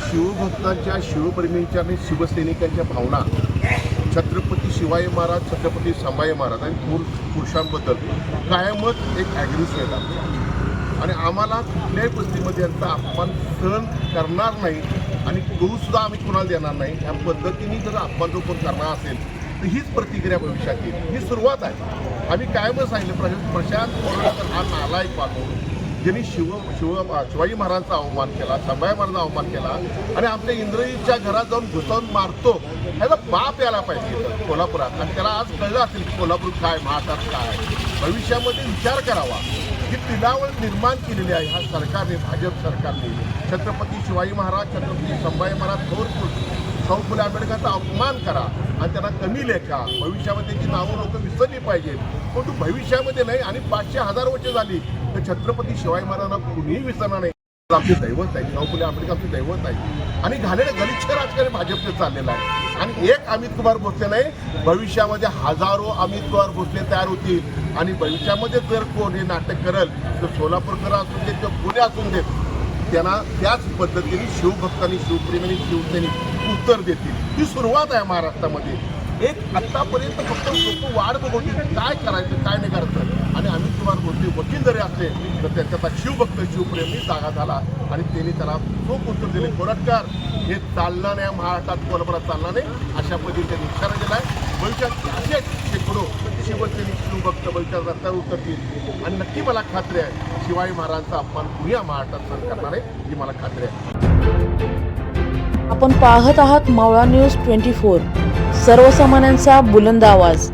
शिवभक्तांच्या शिवप्रेमींच्या आणि शिवसैनिकांच्या भावना छत्रपती शिवाजी महाराज छत्रपती संभाजी महाराज आणि थोर पुरुषांबद्दल कायमच एक ॲग्रेसिव्ह आहेत आणि आम्हाला कुठल्याही परिस्थितीमध्ये यांचा अपमान सहन करणार नाही आणि तोसुद्धा आम्ही कुणाला देणार नाही. ह्या पद्धतीने जर अपमान जो कोण करणार असेल तर हीच प्रतिक्रिया भविष्यात येईल. ही सुरुवात आहे. आम्ही कायमच सांगितलं प्रशांत प्रशांत हा नालायक पाहतो ज्यांनी शिव शिव शिवाजी महाराजांचा अवमान केला संभाजी महाराजांचा अवमान केला आणि आपल्या इंद्रजीच्या घरात जाऊन घुसवून मारतो ह्याचा बाप यायला पाहिजे कोल्हापुरात. आणि त्याला आज कळलं असेल की कोल्हापूर काय महाराष्ट्र काय. भविष्यामध्ये विचार करावा ही तिलावळ निर्माण केलेली आहे ह्या सरकारने भाजप सरकारने. छत्रपती शिवाजी महाराज छत्रपती संभाजी महाराज थोर शाहू फुले आंबेडकरांचा अपमान करा आणि त्यांना कमी लेखा. भविष्यामध्ये त्याची नावं लोक विसरली पाहिजेत परंतु भविष्यामध्ये नाही. आणि पाचशे हजार वर्ष झाली तर छत्रपती शिवाजी महाराजांना कुणीही विसरणार नाही. आमचे दैवत आहे. शाहू फुले आंबेडकर आमचे दैवत आहे. आणि घालेलं गलिच्छ राजकारण भाजपचं चाललेलं आहे. आणि एक अमित कुमार भोसले नाही भविष्यामध्ये हजारो अमित कुमार भोसले तयार होतील. आणि भविष्यामध्ये जर कोण हे नाटक करेल तर सोलापूरकर असून देत किंवा पुणे असून देत त्यांना त्याच पद्धतीने शिवभक्तांनी शिवप्रेमींनी शिवसैनिक उत्तर देतील. ही सुरुवात आहे महाराष्ट्रामध्ये. एक आत्तापर्यंत फक्त लोक वाढ बघून काय करायचं काय नाही करायचं आणि अमित कुमार गोष्टी वकील जरी असले तर त्याच्याचा शिवभक्त शिवप्रेमी जागा झाला. आणि त्यांनी त्याला चोख उत्तर दिले कोरटकर हे चालणार नाही महाराष्ट्रात कोल्हापुरात चालणार नाही अशा पद्धतीने त्यांनी इशारा दिला आहे भविष्यात असेच शेकडो शिवसेने शिवभक्त भविष्यात रस्त्यावर उतरतील. आणि नक्की मला खात्री आहे शिवाजी महाराजांचा अपमान कुणी या महाराष्ट्रात सहन करणार आहे ही मला खात्री आहे. आपण पाहत आहात मावळा न्यूज ट्वेंटी फोर. सर्वसामान्यांचा बुलंद आवाज.